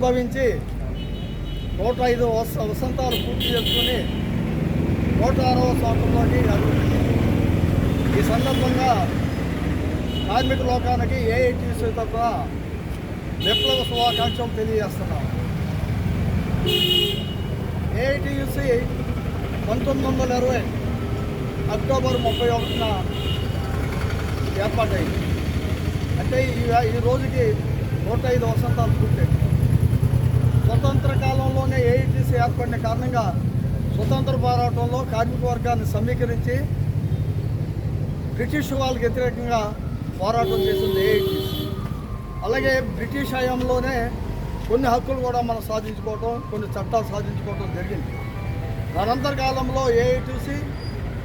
ఉద్భవించి ఆవిర్భవించి నూట ఐదు వస వసంతాలు పూర్తి చేసుకుని నూట ఆరవ సంవత్సరంలోకి అడుగుపెట్టింది ఈ సందర్భంగా కార్మిక లోకానికి ఏఐటీసీ తరఫున విప్లవ శుభాకాంక్షలు తెలియజేస్తున్నాం. ఏఐటీయూసీ పంతొమ్మిది వందల ఇరవై అక్టోబర్ ముప్పై ఒకటిన ఏర్పాటైంది. అంటే ఈ ఈ రోజుకి నూట ఐదు వసంతాలు పూర్తయింది. స్వతంత్ర కాలంలోనే ఏఐటీసీ ఏర్పడిన కారణంగా స్వతంత్ర పోరాటంలో కార్మిక వర్గాన్ని సమీకరించి బ్రిటిష్ వాళ్ళకి వ్యతిరేకంగా పోరాటం చేసింది ఏఐటీసీ అలాగే బ్రిటిష్ హయాంలోనే కొన్ని హక్కులు కూడా మనం సాధించుకోవటం కొన్ని చట్టాలు సాధించుకోవటం జరిగింది. అనంతర కాలంలో ఏఐటీసీ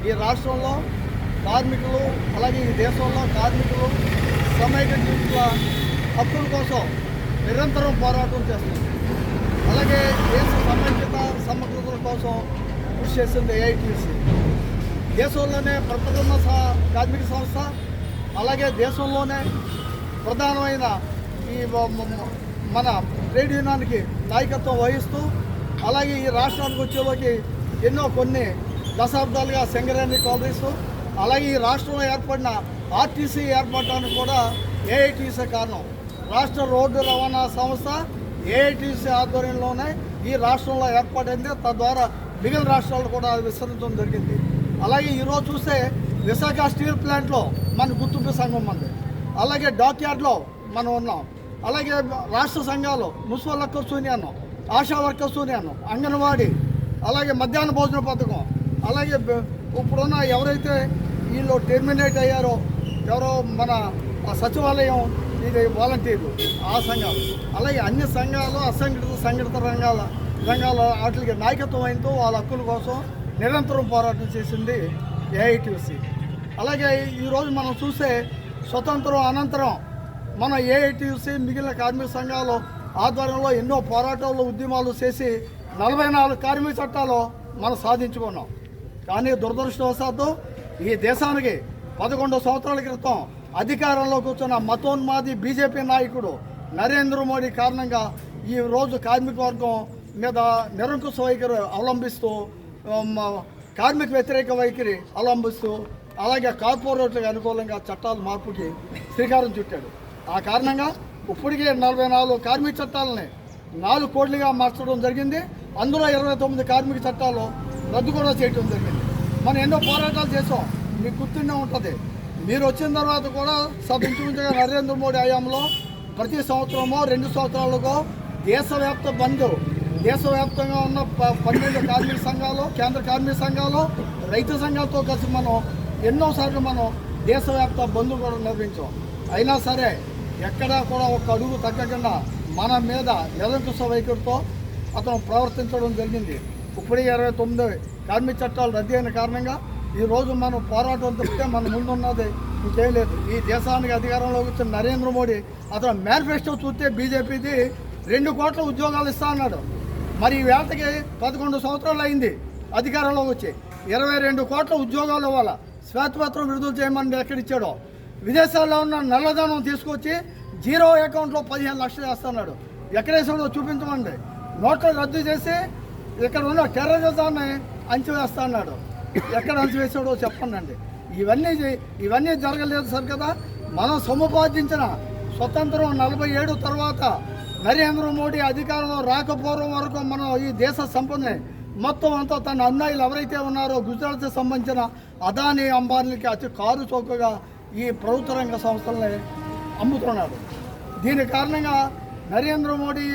ఈ రాష్ట్రంలో కార్మికులు అలాగే ఈ దేశంలో కార్మికులు సమైక్య జీవితుల హక్కుల కోసం నిరంతరం పోరాటం చేస్తుంది అలాగే దేశ సమైక్యత సమగ్రతల కోసం కృషి చేసింది ఏఐటీసీ దేశంలోనే ప్రథమ కార్మిక సంస్థ అలాగే దేశంలోనే ప్రధానమైన ఈ మన ట్రేడ్ యూనియన్కి నాయకత్వం వహిస్తూ అలాగే ఈ రాష్ట్రానికి వచ్చేలోకి ఎన్నో కొన్ని దశాబ్దాలుగా సింగరేణి కాలరీస్ అలాగే ఈ రాష్ట్రంలో ఏర్పడిన ఆర్టీసీ ఏర్పడటానికి కూడా ఏఐటీసీ కారణం. రాష్ట్ర రోడ్డు రవాణా సంస్థ ఏఐటీసీ ఆధ్వర్యంలోనే ఈ రాష్ట్రంలో ఏర్పడింది. తద్వారా మిగిలిన రాష్ట్రాలు కూడా విస్తరించడం జరిగింది. అలాగే ఈరోజు చూస్తే విశాఖ స్టీల్ ప్లాంట్లో మన గుర్తింపు సంఘం ఉంది అలాగే డాక్యార్డ్లో మనం ఉన్నాం. అలాగే రాష్ట్ర సంఘాలు municipal workers union Asha workers union Anganwadi అలాగే మధ్యాహ్న భోజన పథకం అలాగే ఇప్పుడున్న ఎవరైతే వీళ్ళు టెర్మినేట్ అయ్యారో ఎవరో మన ఆ సచివాలయం ఇది వాలంటీర్లు ఆ సంఘాలు. అలాగే అన్ని సంఘాలు అసంఘటిత సంఘటిత రంగాల రంగాల వాటికి నాయకత్వం అయినతో వాళ్ళ హక్కుల కోసం నిరంతరం పోరాటం చేసింది ఏఐటీసీ అలాగే ఈరోజు మనం చూస్తే స్వతంత్రం అనంతరం మన ఏఐటీసీ మిగిలిన కార్మిక సంఘాలు ఆధ్వర్యంలో ఎన్నో పోరాటాలు ఉద్యమాలు చేసి నలభై నాలుగు కార్మిక చట్టాలు మనం సాధించుకున్నాం. కానీ దురదృష్టవశాత్తు ఈ దేశానికి పదకొండు సంవత్సరాల క్రితం అధికారంలో కూర్చున్న మతోన్మాది బీజేపీ నాయకుడు నరేంద్ర మోడీ కారణంగా ఈ రోజు కార్మిక వర్గం మీద నిరంకుశ వైఖరి అవలంబిస్తూ కార్మిక వ్యతిరేక వైఖరి అవలంబిస్తూ అలాగే కార్పొరేట్లకు అనుకూలంగా చట్టాల మార్పుకి శ్రీకారం చుట్టాడు. ఆ కారణంగా ఇప్పటికే నలభై నాలుగు కార్మిక చట్టాలని నాలుగు కోట్లుగా మార్చడం జరిగింది. అందులో ఇరవై తొమ్మిది కార్మిక చట్టాలు రద్దు కూడా చేయడం జరిగింది. మనం ఎన్నో పోరాటాలు చేసాం మీకు గుర్తుండే ఉంటుంది. మీరు వచ్చిన తర్వాత కూడా సబ్ ఇంచుమించుగా నరేంద్ర మోడీ హయాంలో ప్రతి సంవత్సరమో రెండు సంవత్సరాలకో దేశవ్యాప్త బంద్ దేశవ్యాప్తంగా ఉన్న ప- పన్నెండు కార్మిక సంఘాలు కేంద్ర కార్మిక సంఘాలు రైతు సంఘాలతో కలిసి మనం ఎన్నోసార్లు మనం దేశవ్యాప్త బంద్ కూడా నిర్వహించాం. అయినా సరే ఎక్కడా కూడా ఒక అడుగు తగ్గకుండా మన మీద నిరంకుశ వైఖరితో అతను ప్రవర్తించడం జరిగింది. ఇప్పుడే ఇరవై తొమ్మిది కార్మిక చట్టాలు రద్దు అయిన కారణంగా ఈరోజు మనం పోరాటం తప్పితే మన ముందున్నది చేయలేదు ఈ దేశానికి అధికారంలోకి వచ్చిన నరేంద్ర మోడీ అతను మేనిఫెస్టో చూస్తే బీజేపీది రెండు కోట్ల ఉద్యోగాలు ఇస్తా అన్నాడు. మరి ఈ వేటకి పదకొండు సంవత్సరాలు అయింది అధికారంలోకి వచ్చి. ఇరవై రెండు కోట్ల ఉద్యోగాలు ఇవ్వాలా? శ్వేతపత్రం విడుదల చేయమని ఎక్కడిచ్చాడో విదేశాల్లో ఉన్న నల్లధనం తీసుకొచ్చి జీరో అకౌంట్లో పదిహేను లక్షలు వేస్తున్నాడు. ఎక్కడేసాడో చూపించమండి. నోట్లు రద్దు చేసి ఇక్కడ ఉన్న టెర్రరిజాన్ని అంచివేస్తా అన్నాడు ఎక్కడ అణచివేశాడో చెప్పండి ఇవన్నీ ఇవన్నీ జరగలేదు సార్ కదా మనం సముపార్జించిన స్వతంత్రం నలభై ఏడు తర్వాత నరేంద్ర మోడీ అధికారంలో రాకపోవడం వరకు మనం ఈ దేశ సంపదని మొత్తం అంతా తన అన్నయ్యలు ఎవరైతే ఉన్నారో గుజరాత్కి సంబంధించిన అదానీ అంబానీలకి అతి కారు చౌకగా ఈ ప్రభుత్వ రంగ సంస్థలని అమ్ముతున్నారు దీని కారణంగా నరేంద్ర మోడీ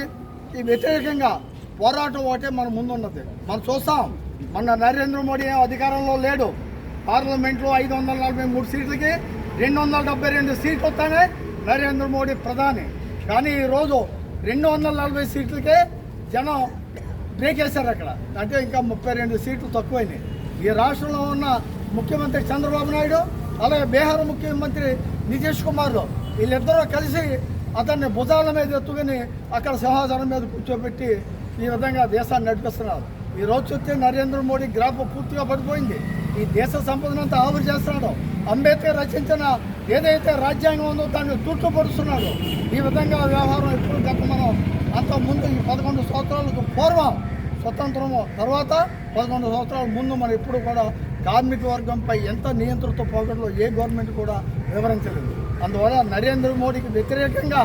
ఈ వ్యతిరేకంగా పోరాటం ఒకటే మన ముందున్నది. మనం చూస్తాం మొన్న నరేంద్ర మోడీ అధికారంలో లేడు. పార్లమెంట్లో ఐదు వందల నలభై మూడు సీట్లకి రెండు వందల డెబ్బై రెండు సీట్లు వస్తానే నరేంద్ర మోడీ ప్రధాని. కానీ ఈరోజు రెండు వందల నలభై సీట్లకే జనం బ్రేక్ వేశారు అక్కడ. అంటే ఇంకా ముప్పై రెండు సీట్లు తక్కువైనాయి. ఈ రాష్ట్రంలో ఉన్న ముఖ్యమంత్రి చంద్రబాబు నాయుడు అలాగే బీహార్ ముఖ్యమంత్రి నితీష్ కుమార్ వీళ్ళిద్దరూ కలిసి అతన్ని భుజాల మీద ఎత్తుకుని అక్కడ సింహాసనం మీద కూర్చోబెట్టి ఈ విధంగా దేశాన్ని నడిపిస్తున్నారు. ఈ రోజు చూస్తే నరేంద్ర మోడీ గ్రాఫ్ పూర్తిగా పడిపోయింది. ఈ దేశ సంపదనంతా ఆవిరి చేస్తున్నాడు. అంబేద్కర్ రచించిన ఏదైతే రాజ్యాంగం ఉందో దాన్ని తుట్టుపడుస్తున్నాడు ఈ విధంగా వ్యవహారం ఇప్పుడు గత మనం అంత ముందు ఈ పదకొండు సంవత్సరాలకు పూర్వం స్వతంత్రం తర్వాత పదకొండు సంవత్సరాల ముందు మనం ఇప్పుడు కూడా కార్మిక వర్గంపై ఎంత నియంత్రణతో పోగడలో ఏ గవర్నమెంట్ కూడా వివరించలేదు. అందువల్ల నరేంద్ర మోడీకి వ్యతిరేకంగా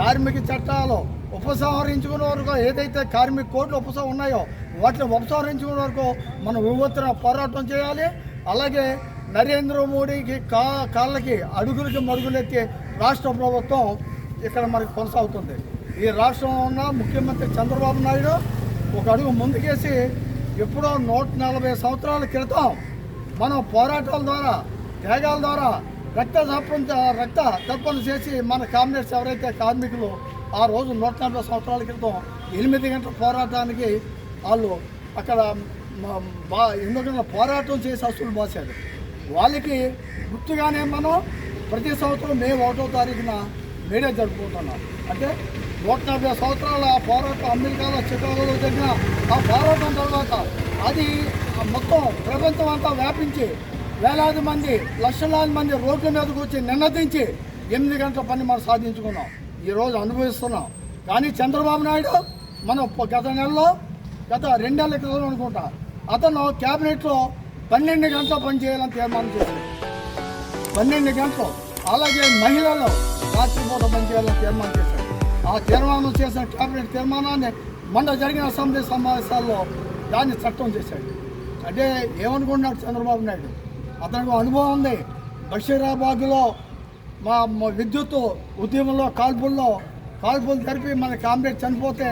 కార్మిక చట్టాలు ఉపసంహరించుకునే వరకు ఏదైతే కార్మిక కోట్లు ఉపసం ఉన్నాయో వాటిని ఉపసంహరించుకునే వరకు మనం వివత్తున పోరాటం చేయాలి. అలాగే నరేంద్ర మోడీకి కా కాళ్ళకి అడుగులకి మరుగులెత్తి రాష్ట్ర ప్రభుత్వం ఇక్కడ మనకి కొనసాగుతుంది. ఈ రాష్ట్రంలో ఉన్న ముఖ్యమంత్రి చంద్రబాబు నాయుడు ఒక అడుగు ముందుకేసి ఎప్పుడో నూట నలభై సంవత్సరాల క్రితం మనం పోరాటాల ద్వారా త్యాగాల ద్వారా రక్త రక్త తర్పణ చేసి మన కామ్రేడ్స్ ఎవరైతే కార్మికులు ఆ రోజు నూట నలభై సంవత్సరాల క్రితం ఎనిమిది గంటల పోరాటానికి వాళ్ళు అక్కడ మ- బా ఎన్నో గంటల పోరాటం చేసి అసలు మోసారు. వాళ్ళకి గుర్తుగానే మనం ప్రతి సంవత్సరం మే ఒకటో తారీఖున మేడే జరుపుకుంటున్నాం. అంటే నూట నలభై సంవత్సరాల ఆ పోరాటం అమెరికాలో చికాగోలో జరిగిన ఆ పోరాటం తర్వాత అది మొత్తం ప్రపంచం అంతా వ్యాపించి వేలాది మంది లక్షలాది మంది రోడ్ల మీదకి వచ్చి నిన్నదించి ఎనిమిది గంటల పని మనం సాధించుకున్నాం. ఈరోజు అనుభవిస్తున్నాం. కానీ చంద్రబాబు నాయుడు మనం గత నెలలో గత రెండేళ్ళ క్రితం అనుకుంటా అతను క్యాబినెట్లో పన్నెండు గంటల పనిచేయాలని తీర్మానం చేశాడు. పన్నెండు గంటలు. అలాగే మహిళలు రాత్రిపూట పనిచేయాలని తీర్మానం చేశాడు. ఆ తీర్మానం చేసిన క్యాబినెట్ తీర్మానాన్ని మొన్న జరిగిన అసెంబ్లీ సమావేశాల్లో దాన్ని చట్టం చేశాడు. అంటే ఏమనుకుంటున్నాడు చంద్రబాబు నాయుడు? అతనికి అనుభవం ఉంది. బషీరాబాద్లో మా విద్యుత్ ఉద్యమంలో కాల్పుల్లో కాల్పులు జరిపి మన కామ్రేడ్ చనిపోతే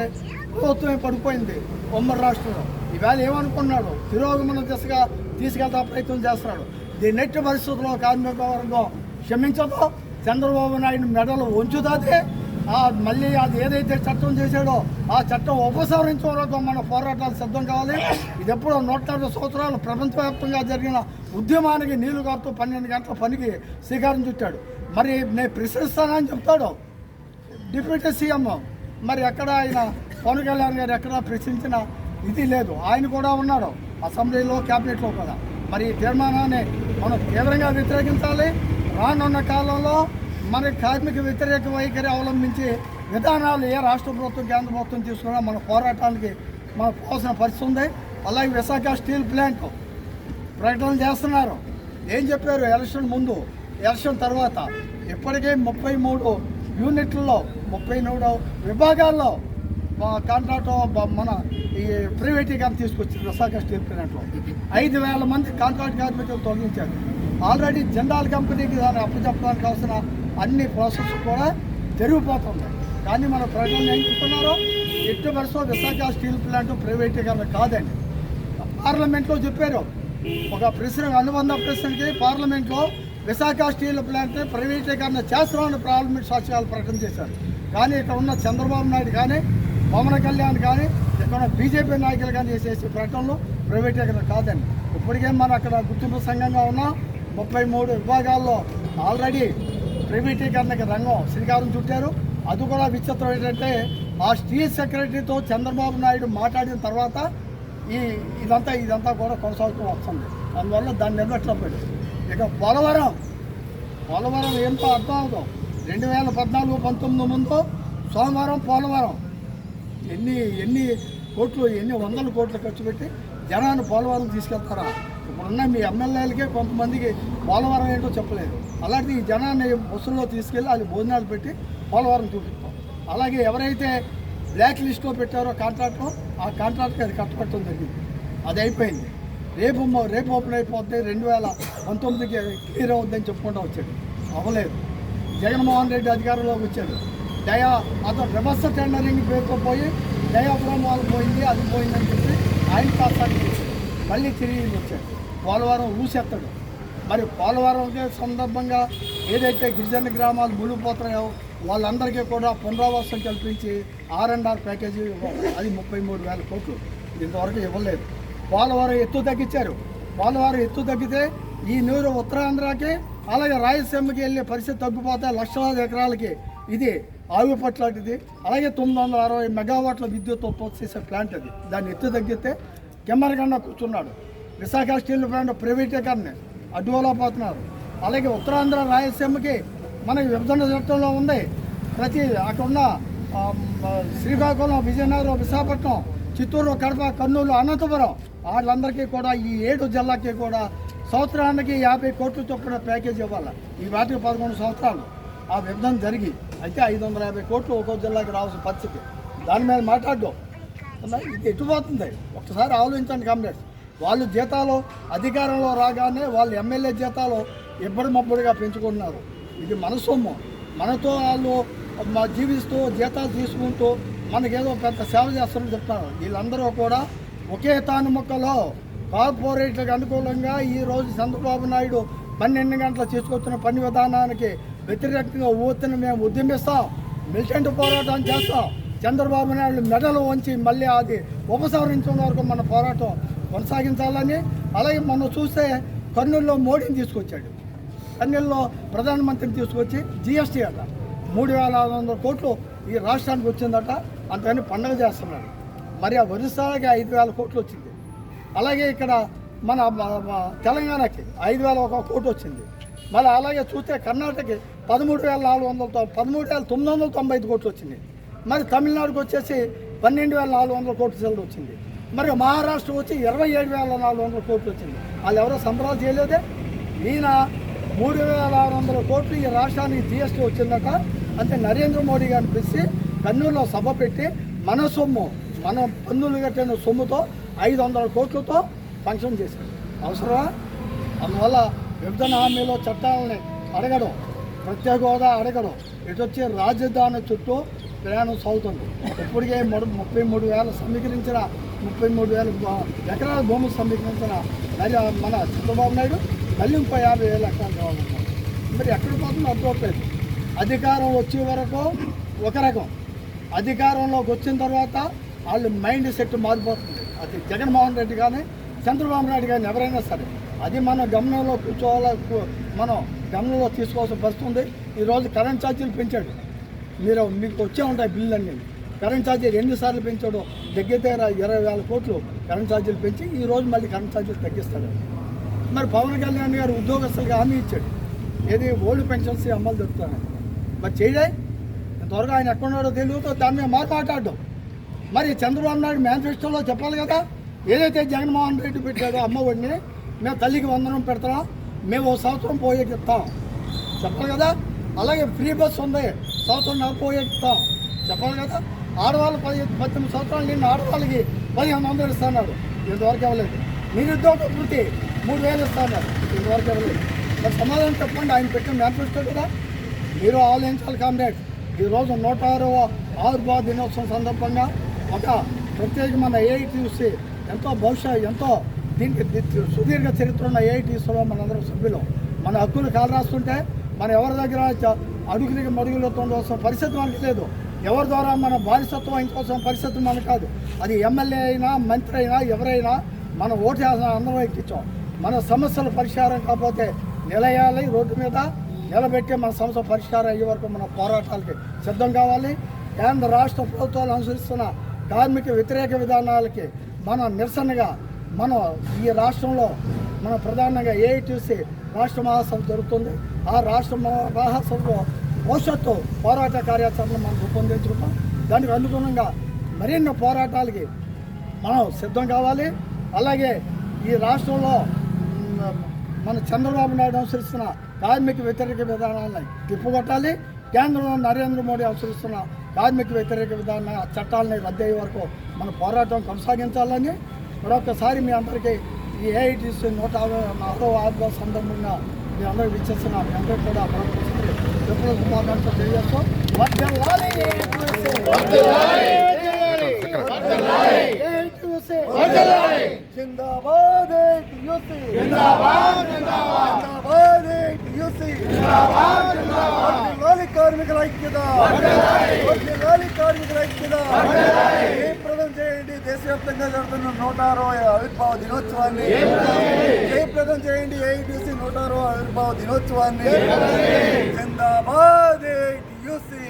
ప్రభుత్వమే పడిపోయింది ఉమ్మడి రాష్ట్రంలో. ఈవేళ ఏమనుకున్నాడు? తిరోగమన దిశగా తీసుకెళ్తా ప్రయత్నం చేస్తున్నాడు. దీని నెట్టి పరిస్థితుల్లో కార్మిక వర్గం క్షమించదు చంద్రబాబు నాయుడు మెడలు ఉంచుతాదే మళ్ళీ అది ఏదైతే చట్టం చేశాడో ఆ చట్టం ఉపసంహరించే వరకు మన పోరాటాలు సిద్ధం కావాలి. ఇది ఎప్పుడో నూట నలభై సంవత్సరాలు ప్రపంచవ్యాప్తంగా జరిగిన ఉద్యమానికి నీళ్ళు కారుతూ పన్నెండు గంటల పనికి శ్రీకారం చుట్టాడు. మరి నేను ప్రశ్నిస్తానని చెప్తాడు. Deputy CM. మరి ఎక్కడ ఆయన పవన్ కళ్యాణ్ గారు ఎక్కడ ప్రశ్నించిన ఇది లేదు. ఆయన కూడా ఉన్నాడు. అసెంబ్లీలో క్యాబినెట్లో కూడా. మరి ఈ తీర్మానాన్ని మనం తీవ్రంగా వ్యతిరేకించాలి. రానున్న కాలంలో మన కార్మిక వ్యతిరేక వైఖరి అవలంబించి విధానాలు ఏ రాష్ట్ర ప్రభుత్వం కేంద్ర ప్రభుత్వం తీసుకున్నా మన పోరాటానికి మనకు పోవాల్సిన పరిస్థితి ఉంది. అలాగే విశాఖ స్టీల్ ప్లాంట్ ప్రకటన చేస్తున్నారు. ఏం చెప్పారు ఎలక్షన్ ముందు? ఎలక్షన్ తర్వాత ఇప్పటికే ముప్పై మూడు యూనిట్లలో ముప్పై మూడు విభాగాల్లో మా కాంట్రాక్ట్ మన ఈ ప్రైవేటీకరణ తీసుకొచ్చింది విశాఖ స్టీల్ ప్లాంట్లో ఐదు వేల మంది కాంట్రాక్ట్ కార్మికులు తొలగించారు. ఆల్రెడీ జెండాల్ కంపెనీకి దాన్ని అప్పచెప్పడానికి కావాల్సిన అన్ని ప్రాసెస్ కూడా జరిగిపోతుంది. కానీ మన ప్రజలు ఏం చెప్తున్నారు ఎట్టి వరుస విశాఖ స్టీల్ ప్లాంట్ ప్రైవేటీకరణ కాదండి. పార్లమెంట్లో చెప్పారు. ఒక ప్రశ్న అనుబంధ ప్రశ్నకి పార్లమెంట్లో విశాఖ స్టీల్ ప్లాంట్ ప్రైవేటీకరణ చేస్తామని ప్రారంభ సాక్ష్యాలు ప్రకటన చేశారు. కానీ ఇక్కడ ఉన్న చంద్రబాబు నాయుడు కానీ పవన్ కళ్యాణ్ కానీ ఇక్కడ ఉన్న బీజేపీ నాయకులు కానీ చేసే ప్రకటనలు ప్రైవేటీకరణ కాదండి ఇప్పటికే మనం అక్కడ గుర్తింపు సంఘంగా ఉన్నాం. ముప్పై మూడు విభాగాల్లో ఆల్రెడీ ప్రైవేటీకరణకి రంగం శ్రీకారం చుట్టారు. అది కూడా విచిత్రం ఏంటంటే ఆ స్టీల్ సెక్రటరీతో చంద్రబాబు నాయుడు మాట్లాడిన తర్వాత ఈ ఇదంతా ఇదంతా కూడా కొనసాగుతూ వస్తుంది. అందువల్ల దాన్ని నిలబెట్టలేదు ఇక పోలవరం. పోలవరం ఏంటో అర్థం అవుతాం రెండు వేల పద్నాలుగు పంతొమ్మిది ముందు సోమవారం పోలవరం. ఎన్ని ఎన్ని కోట్లు ఎన్ని వందల కోట్లు ఖర్చు పెట్టి జనాన్ని పోలవరం తీసుకెళ్తారా? ఇప్పుడున్న మీ ఎమ్మెల్యేలకే కొంతమందికి పోలవరం ఏంటో చెప్పలేదు. అలాంటి ఈ జనాన్ని బస్సుల్లో తీసుకెళ్ళి అది భోజనాలు పెట్టి పోలవరం చూపిస్తాం. అలాగే ఎవరైతే బ్లాక్ లిస్ట్లో పెట్టారో కాంట్రాక్ట్లో ఆ కాంట్రాక్ట్కి అది కట్టబెట్టడం జరిగింది. అది అయిపోయింది. రేపు రేపు ఓపెన్ అయిపోతే రెండు వేల పంతొమ్మిదికి క్లియర్ అవుద్దని చెప్పుకుంటూ వచ్చాడు. అవ్వలేదు. జగన్మోహన్ రెడ్డి అధికారంలోకి వచ్చాడు. దయా అతను రివర్స్ టెండరింగ్ పేరుతో పోయి దయాపురం వాళ్ళు పోయింది అది పోయిందని చెప్పి ఆయన కాస్తానికి మళ్ళీ తిరిగి వచ్చాడు. పోలవరం ఊసేస్తాడు. మరి పోలవరం సందర్భంగా ఏదైతే గిరిజన గ్రామాలు మునిగిపోతున్నాయో వాళ్ళందరికీ కూడా పునరావాసం కల్పించి ఆర్ అండ్ ఆర్ ప్యాకేజీ అది ముప్పై మూడు వేల కోట్లు. ఇంతవరకు ఇవ్వలేదు. పోలవరం ఎత్తు తగ్గించారు. పోలవరం ఎత్తు తగ్గితే ఈ నీరు ఉత్తరాంధ్రకి అలాగే రాయలసీమకి వెళ్ళే పరిస్థితి తగ్గిపోతే లక్షలాది ఎకరాలకి ఇది ఆవి అలాగే తొమ్మిది వందల అరవై మెగావాట్ల విద్యుత్ ఉత్పత్తి చేసే ప్లాంట్ అది. దాన్ని ఎత్తు తగ్గితే కెమ్మరగండ కూర్చున్నాడు. విశాఖ స్టీల్ ప్లాంట్ ప్రైవేటీకరణ. అడ్డువలా పోతున్నారు. అలాగే ఉత్తరాంధ్ర రాయలసీమకి మనకి విభజన చట్టంలో ఉంది. ప్రతి అక్కడున్న శ్రీకాకుళం విజయనగరం విశాఖపట్నం చిత్తూరు కడప కర్నూలు అనంతపురం వాళ్ళందరికీ కూడా ఈ ఏడు జిల్లాకి కూడా సంవత్సరానికి యాభై కోట్ల చొప్పున ప్యాకేజ్ ఇవ్వాలి. ఈ వాటికి పదకొండు సంవత్సరాలు. ఆ విభజన జరిగి అయితే ఐదు వందల యాభై కోట్లు ఒక్కో జిల్లాకి రావాల్సిన పరిస్థితి. దాని మీద మాట్లాడడం. ఇది ఎటుపోతుంది ఒకసారి ఆలోచించండి కామ్రేడ్స్. వాళ్ళు జీతాలు అధికారంలో రాగానే వాళ్ళు ఎమ్మెల్యే జీతాలు ఇబ్బడి మబ్బుడిగా పెంచుకుంటున్నారు. ఇది మన సొమ్ము. మనతో వాళ్ళు జీవిస్తూ జీతాలు తీసుకుంటూ మనకేదో పెద్ద సేవ చేస్తారని చెప్తున్నారు. వీళ్ళందరూ కూడా ఒకే తాను మొక్కలో కార్పొరేట్లకు అనుకూలంగా ఈరోజు చంద్రబాబు నాయుడు పన్నెండు గంటలు తీసుకొచ్చిన పని విధానానికి వ్యతిరేకంగా ఊతని మేము ఉద్యమిస్తాం. మిలిటెంట్ పోరాటం చేస్తాం. చంద్రబాబు నాయుడు మెడలు వంచి మళ్ళీ అది ఉపసంహరించడం వరకు మన పోరాటం కొనసాగించాలని అలాగే మనం చూస్తే కర్నూలులో మోడీని తీసుకొచ్చాడు. కర్నూలులో ప్రధానమంత్రిని తీసుకొచ్చి జిఎస్టీ అట. మూడు వేల ఐదు వందల కోట్లు ఈ రాష్ట్రానికి వచ్చిందట. అంతని పండగ చేస్తున్నాడు. మరి ఆ వరుసగా ఐదు వేల కోట్లు వచ్చింది. అలాగే ఇక్కడ మన తెలంగాణకి ఐదు వేల ఒక కోటి వచ్చింది. మళ్ళీ అలాగే చూస్తే కర్ణాటకకి పదమూడు వేల నాలుగు వందల పదమూడు వేల తొమ్మిది వందల తొంభై ఐదు కోట్లు వచ్చింది. మరి తమిళనాడుకి వచ్చేసి పన్నెండు వేల నాలుగు వందల కోట్లు సెలవు వచ్చింది. మరి మహారాష్ట్ర వచ్చి ఇరవై ఏడు వేల నాలుగు వందల కోట్లు వచ్చింది. వాళ్ళు ఎవరో సంబరాలు చేయలేదే. ఈయన మూడు వేల ఆరు వందల కోట్లు ఈ రాష్ట్రానికి జిఎస్టీ వచ్చిందట. అంటే నరేంద్ర మోడీ గారిని పిలిచి కర్నూలులో సభ పెట్టి మన సొమ్ము మన పన్నులు కట్టిన సొమ్ముతో ఐదు వందల కోట్లతో ఫంక్షన్ చేశారు. అవసరమా? అందువల్ల విభజన హామీలో చట్టాలని అడగడం ప్రత్యేక హోదా అడగడం ఇటొచ్చి రాజధాని చుట్టూ ప్రయాణం సాగుతుంది. ఇప్పటికే మూడు ముప్పై మూడు వేల సమీకరించిన ముప్పై మూడు వేల ఎకరాల భూములు సమీకరించిన మరి మన చంద్రబాబు నాయుడు మళ్ళీ ముప్పై యాభై వేల ఎకరాలు కావాలన్నారు మరి ఎక్కడ పోతుందో అర్థమవుతుంది అధికారం వచ్చే వరకు ఒక రకం. అధికారంలోకి వచ్చిన తర్వాత వాళ్ళు మైండ్ సెట్ మారిపోతుంది. అది జగన్మోహన్ రెడ్డి కానీ చంద్రబాబు నాయుడు కానీ ఎవరైనా సరే అది మనం గమనంలో కూర్చోవాల మనం గమనంలో తీసుకోవాల్సిన పరిస్థితి ఉంది. ఈరోజు కరెంట్ ఛార్జీలు పెంచాడు. మీరు మీకు వచ్చే ఉంటాయి బిల్లు అన్నీ కరెంట్ ఛార్జీలు ఎన్నిసార్లు పెంచాడో దగ్గర దగ్గర ఇరవై వేల కోట్లు కరెంట్ ఛార్జీలు పెంచి ఈ రోజు మళ్ళీ కరెంట్ ఛార్జీలు తగ్గిస్తాడు. మరి పవన్ కళ్యాణ్ గారు ఉద్యోగస్తులకు హామీ ఇచ్చాడు. ఏది ఓల్డ్ పెన్షన్స్ అమలు జరుగుతున్నాయి మరి చేయలే? త్వరగా ఆయన ఎక్కడున్నాడో తెలియదు. దాని మీద మాట్లాడడం మరి చంద్రబాబు నాయుడు మేనిఫెస్టోలో చెప్పాలి కదా? ఏదైతే జగన్మోహన్ రెడ్డి పెట్టాడో అమ్మఒడిని మేము తల్లికి వందనం పెడతాం మేము ఓ సంవత్సరం పోయే చెప్తాం. చెప్పాలి కదా? అలాగే ఫ్రీ బస్ ఉంది సంవత్సరం పోయే చెప్తాం. చెప్పాలి కదా? ఆడవాళ్ళు పది పద్దెనిమిది సంవత్సరాలు నిన్న ఆడవాళ్ళకి పదిహేను వందలు ఇస్తున్నారు. ఇంతవరకు ఇవ్వలేదు. నిరుద్యోగ వృత్తి మూడు వేలు ఇస్తున్నారు. ఇంతవరకు ఇవ్వలేదు. మరి సమాధానం చెప్పండి ఆయన పెట్టిన మేనిఫెస్టో కదా? మీరు ఆలోచించాలి కామ్రేడ్. ఈరోజు నూట ఆరవ ఆవిర్భావ దినోత్సవం సందర్భంగా ఒక ప్రత్యేకమైన ఏఐటీసీ ఎంతో భవిష్యత్ ఎంతో దీనికి సుదీర్ఘ చరిత్ర ఉన్న ఏఐటీసీలో మనందరం సభ్యులు. మన హక్కులు కాలు రాస్తుంటే మన ఎవరి దగ్గర అడుగులకి మడుగులతో పరిస్థితి మనకి లేదు. ఎవరి ద్వారా మన బానిసత్వం వహించుకోవాల్సిన పరిస్థితి మనకు కాదు. అది ఎమ్మెల్యే అయినా మంత్రి అయినా ఎవరైనా మనం ఓటు వేసిన అందరం ఎక్కించాం. మన సమస్యల పరిష్కారం కాకపోతే నిలయాలి రోడ్డు మీద నిలబెట్టి మన సమస్య పరిష్కారం అయ్యే వరకు మన పోరాటాలకి సిద్ధం కావాలి. కేంద్ర రాష్ట్ర ప్రభుత్వాలు అనుసరిస్తున్న కార్మిక వ్యతిరేక విధానాలకి మన నిరసనగా మనం ఈ రాష్ట్రంలో మన ప్రధానంగా ఏఐటీసీ రాష్ట్ర మహాసభ జరుగుతుంది. ఆ రాష్ట్ర మహాసభలో భవిష్యత్తు పోరాట కార్యాచరణ మనం రూపొందించుకుంటాం. దానికి అనుగుణంగా మరిన్ని పోరాటాలకి మనం సిద్ధం కావాలి. అలాగే ఈ రాష్ట్రంలో మన చంద్రబాబు నాయుడు అనుసరిస్తున్న కార్మిక వ్యతిరేక విధానాలని తిప్పుకొట్టాలి. కేంద్రంలో నరేంద్ర మోడీ అనుసరిస్తున్న కార్మిక వ్యతిరేక విధాన చట్టాలని రద్దయ్యే వరకు మన పోరాటం కొనసాగించాలని మరొకసారి మీ అందరికీ ఈ ఏఐటీసీ నూట యాభై నాలుగో ఆరుగో సందర్భంగా మీ అందరికి విచ్చేస్తున్న మీ అందరికీ కూడా మరొకసారి ఎప్పుడు శుభాకాంక్షలు తెలియజేస్తూ. జిందాబాద్. జిందాబాద్ కార్మికుల ఐక్యత వర్ధిల్లాలి కార్మికుల ఐక్యత జయప్రదం చేయండి దేశవ్యాప్తంగా జరుగుతున్న నూట అరవై ఆవిర్భావ దినోత్సవాన్ని జయప్రదం చేయండి. ఏఐటీసీ నూట అరవై ఆవిర్భావ దినోత్సవాన్ని. జిందాబాద్ ఏఐటీయూసీ.